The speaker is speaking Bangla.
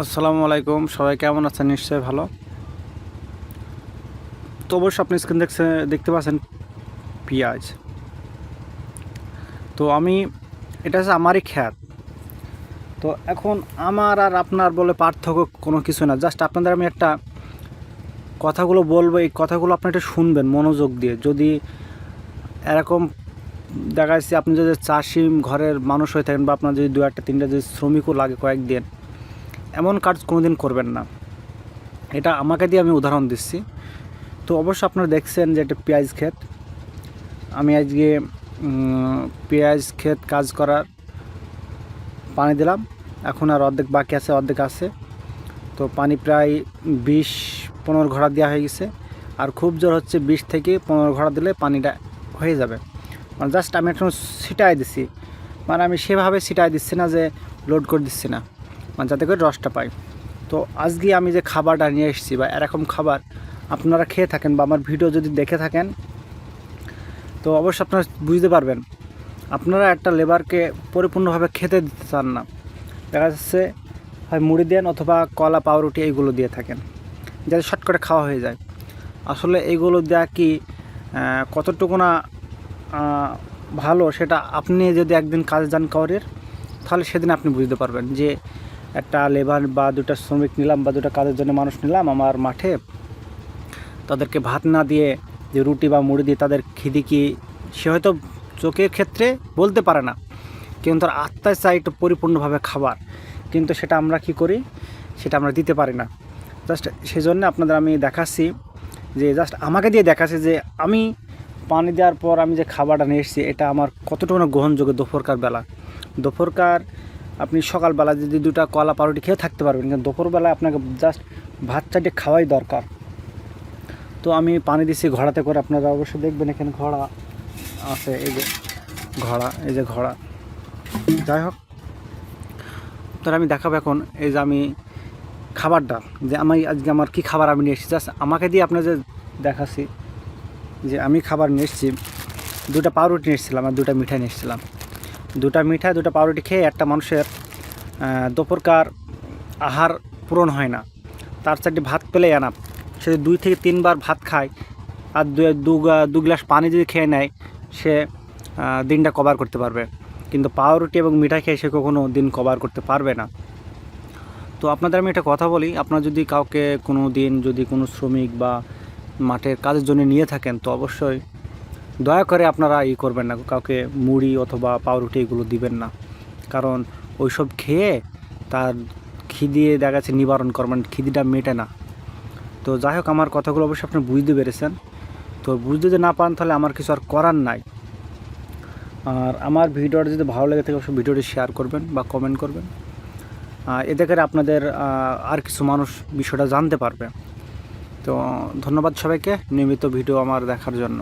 আসসালামু আলাইকুম, সবাই কেমন আছেন? নিশ্চয়ই ভালো। তো অবশ্য আপনি স্ক্রিন দেখছে, দেখতে পাচ্ছেন পেঁয়াজ। তো আমি, এটা হচ্ছে আমারই খ্যাত। তো এখন আমার আর আপনার বলে পার্থক্য কোনো কিছু না। জাস্ট আপনাদের আমি একটা কথাগুলো বলব, এই কথাগুলো আপনি একটু শুনবেন মনোযোগ দিয়ে। যদি এরকম দেখা যাচ্ছে আপনি যদি চাষি ঘরের মানুষ হয়ে থাকেন বা আপনার যদি দু একটা, তিনটা যদি শ্রমিকও লাগে কয়েকদিন এমন কাজ কোনোদিন করবেন না। এটা আমাকে দিয়ে আমি উদাহরণ দিচ্ছি। তো অবশ্য আপনারা দেখছেন যে একটা পেঁয়াজ ক্ষেত। আমি আজকে পেঁয়াজ ক্ষেত কাজ করার পানি দিলাম। এখন আর অর্ধেক বাকি আছে, অর্ধেক আছে। তো পানি প্রায় বিশ, পনেরো ঘোড়া দেওয়া হয়ে গেছে। আর খুব জোর হচ্ছে বিশ থেকে পনেরো ঘোড়া দিলে পানিটা হয়ে যাবে। মানে জাস্ট আমি এখন ছিটাই দিছি। মানে আমি সেভাবে ছিটাই দিচ্ছি না যে লোড করে দিচ্ছি না। যাতে করে রসটা পাই। তো আজকে আমি যে খাবারটা নিয়ে এসেছি বা এরকম খাবার আপনারা খেয়ে থাকেন বা আমার ভিডিও যদি দেখে থাকেন, তো অবশ্যই আপনারা বুঝতে পারবেন। আপনারা একটা লেবারকে পরিপূর্ণভাবে খেতে দিতে চান না। দেখা যাচ্ছে হয় মুড়ি দেন অথবা কলা, পাউরুটি এইগুলো দিয়ে থাকেন, যাতে শর্ট করে খাওয়া হয়ে যায়। আসলে এইগুলো দেওয়া কি কতটুকু না ভালো সেটা আপনি যদি একদিন কাজে যান কাউরের, তাহলে সেদিন আপনি বুঝতে পারবেন যে একটা লেবার বা দুটা শ্রমিক নিলাম বা দুটা কাজের জন্য মানুষ নিলাম আমার মাঠে। তাদেরকে ভাত না দিয়ে যে রুটি বা মুড়ি দিয়ে তাদের খিদি কি সে হয়তো চোখের ক্ষেত্রে বলতে পারে না। কিন্তু তার আত্মায় চাই একটু পরিপূর্ণভাবে খাবার। কিন্তু সেটা আমরা কি করি? সেটা আমরা দিতে পারি না। জাস্ট সেই জন্য আপনাদের আমি দেখাচ্ছি যে জাস্ট আমাকে দিয়ে দেখাচ্ছে যে আমি পানি দেওয়ার পর আমি যে খাবারটা নিয়ে এসেছি, এটা আমার কতটুকু গ্রহণযোগ্য দুপুরকার বেলা। দুপুরকার আপনি সকালবেলা যদি দুটা কলা পাউরুটি খেয়ে থাকতে পারবেন, কিন্তু দুপুরবেলায় আপনাকে জাস্ট ভাত চারটে খাওয়াই দরকার। তো আমি পানি দিচ্ছি ঘোড়াতে করে, আপনারা অবশ্যই দেখবেন এখানে ঘোড়া আছে, এই যে ঘোড়া, এই যে ঘোড়া। যাই হোক তো আমি দেখাবো এখন, এই যে আমি খাবারটা, যে আমি আজকে আমার কি খাবার আমি নিয়ে এসেছি। জাস্ট আমাকে দিয়ে আপনার যে দেখাচ্ছি যে আমি খাবার নিয়ে এসেছি, দুটা পাউরুটি নিয়ে এসেছিলাম আর দুটা মিঠাই নিয়ে এসেছিলাম। দুটা মিঠাই দুটা পাউরুটি খেয়ে একটা মানুষের দুপুরকার আহার পূরণ হয় না। তার চারটি ভাত পেলেই আনা সে দুই থেকে তিনবার ভাত খায় আর দু দু গ্লাস পানি যদি খেয়ে নেয়, সে দিনটা কভার করতে পারবে। কিন্তু পাউরুটি এবং মিঠাই খেয়ে সে কখনো দিন কভার করতে পারবে না। তো আপনাদের আমি একটা কথা বলি, আপনারা যদি কাউকে কোনো দিন যদি কোনো শ্রমিক বা মাঠের কাজের জন্য নিয়ে থাকেন, তো অবশ্যই দয়া করে আপনারা ই করবেন না, কাউকে মুড়ি অথবা পাউরুটি এগুলো দিবেন না। কারণ ওইসব খেয়ে তার খিদিয়ে দেখা যাচ্ছে নিবারণ করবেন খিদিটা মেটে না। তো যাই হোক, আমার কথাগুলো অবশ্যই আপনি বুঝতে পেরেছেন। তো বুঝতে যদি না পান তাহলে আমার কিছু আর করার নাই। আর আমার ভিডিওটা যদি ভালো লেগে থাকে, অবশ্যই ভিডিওটি শেয়ার করবেন বা কমেন্ট করবেন। এতে করে আপনাদের আর কিছু মানুষ বিষয়টা জানতে পারবে। তো ধন্যবাদ সবাইকে, নিয়মিত ভিডিও আমার দেখার জন্য।